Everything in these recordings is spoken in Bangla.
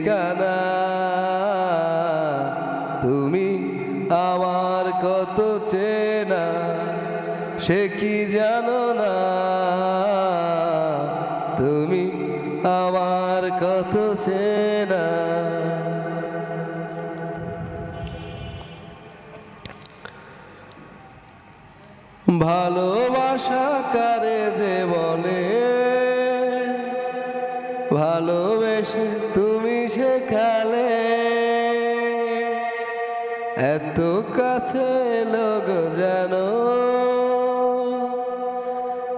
ঠিকানা? তুমি আমার কত চেনা, সে কি জানো না? তুমি আমার কত চেনা। ভালোবাসা কারে যে বলে? ভালোবেসে এত কাছে লোক যেন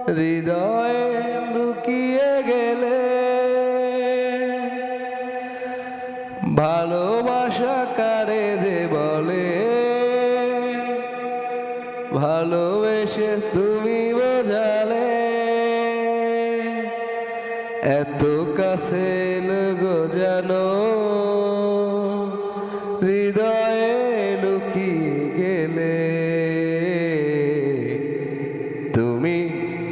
হৃদয়ে লুকিয়ে গেলে। ভালোবাসা কারে যে বলে? ভালোবেসে তুমি বোঝালে। এত কাছে লোক জানো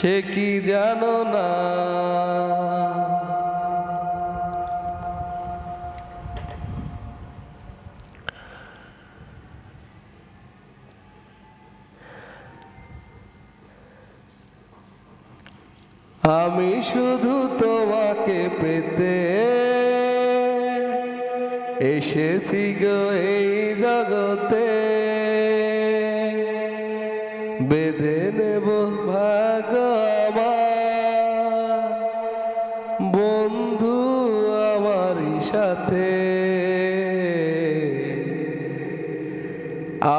সে কি জানো না? আমি শুধু তোমাকে পেতে এসেছি গো এই জগতে। বেঁধে নেব ভাগ বন্ধু আমারই সাথে।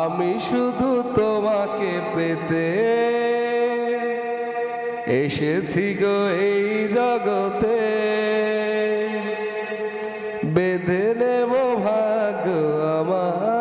আমি শুধু তোমাকে পেতে এসেছি গো এই জগতে। বেঁধে নেব ভাগ্য আমার।